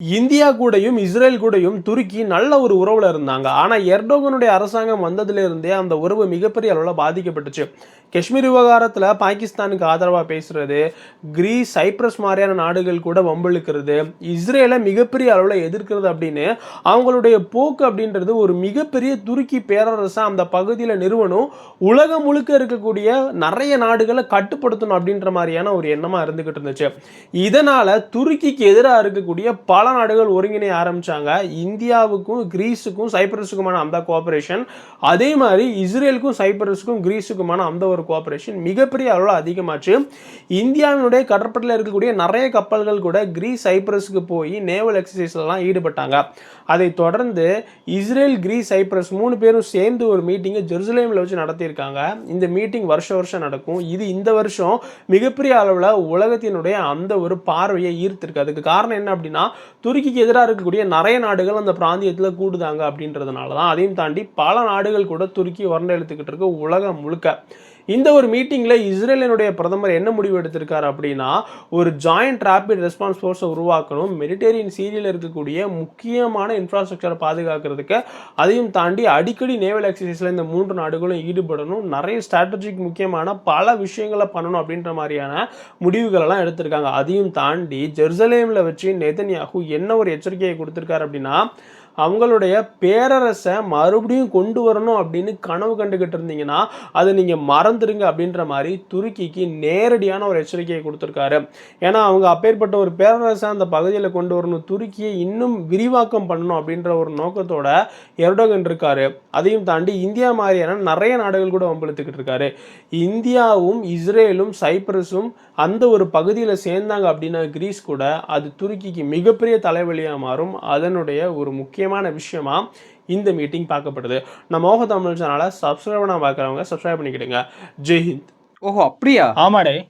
India கூடயும் Israel கூடயும் துருக்கி நல்ல ஒரு உறவில் இருந்தாங்க. ஆனால் எர்டோகனுடைய அரசாங்கம் வந்ததுலேருந்தே அந்த உறவு மிகப்பெரிய அளவில் பாதிக்கப்பட்டுச்சு. காஷ்மீர் விவகாரத்தில் பாகிஸ்தானுக்கு ஆதரவாக பேசுகிறது கிரீஸ் சைப்ரஸ் மாதிரியான நாடுகள் கூட வம்பிழுக்கிறது இஸ்ரேலை மிகப்பெரிய அளவில் எதிர்க்கிறது அப்படின்னு அவங்களுடைய போக்கு அப்படின்றது ஒரு மிகப்பெரிய துருக்கி பேரரசை அந்த பகுதியில் நிறுவனம் உலகம் முழுக்க இருக்கக்கூடிய நிறைய நாடுகளை கட்டுப்படுத்தணும் அப்படின்ற மாதிரியான ஒரு எண்ணமாக இருந்துக்கிட்டு இருந்துச்சு. இதனால் துருக்கிக்கு எதிராக இருக்கக்கூடிய பல நாடுகள் ஒருங்கிணைய ஆரம்பிச்சாங்க. இந்தியாவுக்கும் கிரீஸுக்கும் சைப்ரஸுக்குமான அந்த கோஆப்ரேஷன் அதே மாதிரி இஸ்ரேலுக்கும் சைப்ரஸுக்கும் கிரீஸுக்குமான அந்த ஒரு கோஆப்ரேஷன் மிகப்பெரிய அளவில் அதிகமாச்சு. இந்தியாவினுடைய கடற்படையில் இருக்கக்கூடிய நிறைய கப்பல்கள் கூட கிரீஸ் சைப்ரஸுக்கு போய் நேவல் எக்ஸசைஸ்லாம் ஈடுபட்டாங்க. அதை தொடர்ந்து இஸ்ரேல் கிரீஸ் சைப்ரஸ் மூணு பேரும் சேர்ந்து ஒரு மீட்டிங்கை ஜெருசலேமில் வச்சு நடத்தியிருக்காங்க. இந்த மீட்டிங் வருஷம் வருஷம் நடக்கும். இது இந்த வருஷம் மிகப்பெரிய அளவில் உலகத்தினுடைய அந்த ஒரு பார்வையை ஈர்த்திருக்கு. அதுக்கு காரணம் என்ன அப்படின்னா துருக்கிக்கு எதிராக இருக்கக்கூடிய நிறைய நாடுகள் அந்த பிராந்தியத்தில் கூடுதாங்க அப்படின்றதுனால தான் அதையும் தாண்டி பல நாடுகள் கூட துருக்கி வறண்டு எடுத்துக்கிட்டு இருக்கு உலகம் முழுக்க. இந்த ஒரு மீட்டிங்கில் இஸ்ரேலினுடைய பிரதமர் என்ன முடிவு எடுத்திருக்காரு அப்படின்னா ஒரு ஜாயிண்ட் ரேபிட் ரெஸ்பான்ஸ் ஃபோர்ஸை உருவாக்கணும். மெடிடேரியன் சீரியல் இருக்கக்கூடிய முக்கியமான இன்ஃப்ராஸ்ட்ரக்சரை பாதுகாக்கிறதுக்கு அதையும் தாண்டி அடிக்கடி நேவல் எக்ஸசைஸில் இந்த மூன்று நாடுகளும் ஈடுபடணும். நிறைய ஸ்ட்ராட்டஜிக் முக்கியமான பல விஷயங்களை பண்ணணும் அப்படின்ற மாதிரியான முடிவுகளெல்லாம் எடுத்திருக்காங்க. அதையும் தாண்டி ஜெருசலேமில் வச்சு நெதன்யாகு என்ன ஒரு எச்சரிக்கையை கொடுத்துருக்காரு அப்படின்னா அவங்களுடைய பேரரசை மறுபடியும் கொண்டு வரணும் அப்படின்னு கனவு கண்டுகிட்டு இருந்தீங்கன்னா அதை நீங்கள் மறந்துடுங்க அப்படின்ற மாதிரி துருக்கிக்கு நேரடியான ஒரு எச்சரிக்கையை கொடுத்துருக்காரு. ஏன்னா அவங்க அப்பேற்பட்ட ஒரு பேரரசை அந்த பகுதியில் கொண்டு வரணும் துருக்கியை இன்னும் விரிவாக்கம் பண்ணணும் அப்படின்ற ஒரு நோக்கத்தோட எர்டோகன் இருக்காரு. அதையும் தாண்டி இந்தியா மாதிரியான நிறைய நாடுகள் கூட வம்பிழுத்துக்கிட்டு இருக்காரு. இந்தியாவும் இஸ்ரேலும் சைப்ரஸும் அந்த ஒரு பகுதியில் சேர்ந்தாங்க அப்படின்னா கிரீஸ் கூட அது துருக்கிக்கு மிகப்பெரிய தலைவலியாக மாறும். அதனுடைய ஒரு முக்கியமான விஷயமா இந்த மீட்டிங் பார்க்கப்படுது. நம்ம மோக தமிழ் சேனலை சப்ஸ்கிரைப் பண்ண பார்க்குறவங்க சப்ஸ்கிரைப் பண்ணிக்கிடுங்க. ஜெய்ஹிந்த் ஓஹோ அப்படியா? ஆமாடே.